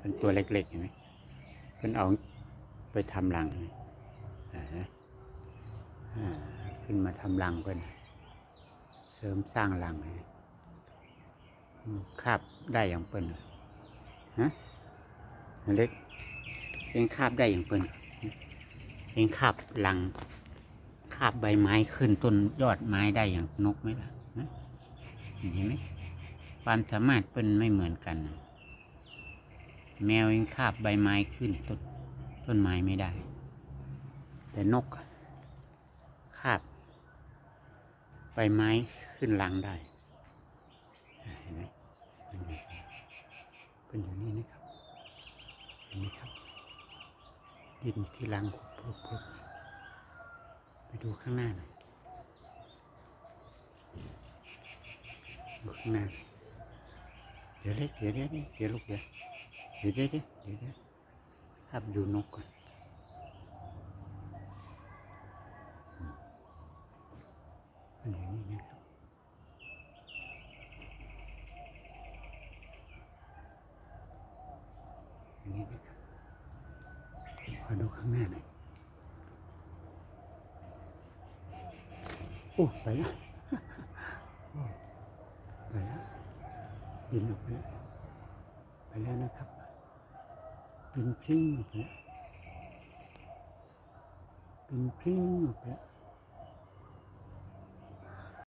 เป็นตัวเล็กๆเห็นไหมเพิ่นเอาไปทำรังขึ้นมาทำรังเพิ่นเสริมสร้างรังคาบได้อย่างเพิ่นฮะเล็กเองคาบได้อย่างเพิ่นเองคาบรังคาบใบไม้ขึ้นต้นยอดไม้ได้อย่างนกไหมล่ะเห็นไหมความสามารถเพิ่นไม่เหมือนกันนะ แมวเองคาบใบไม้ขึ้นต้นต้นไม้ไม่ได้ แต่นกคาบใบไม้ขึ้นรังได้เห็นไหมเป็นอย่างนี้นะครับเห็นไหมครับดินที่รังพลุบพลุบไปดูข้างหน้าหน่อยดูข้างหน้าเดี๋ยวเล็กเดี๋ยวเดี๋ยวเดี๋ยวลูกเดี๋ยว เดี๋ยวเดี๋ยวเดี๋ยวเดี๋ยวเดี๋ยวภาพดูนกก่อนอืมเป็นนี้นะครับอย่างนี้นะครับขอดูข้างหน้าหน่อยโอ้ไปแล้วไปแล้วบินออกไปแล้วไปแล้วนะครับ เป็นพริ้งออกแล้วเป็นพริ้งออกแล้ว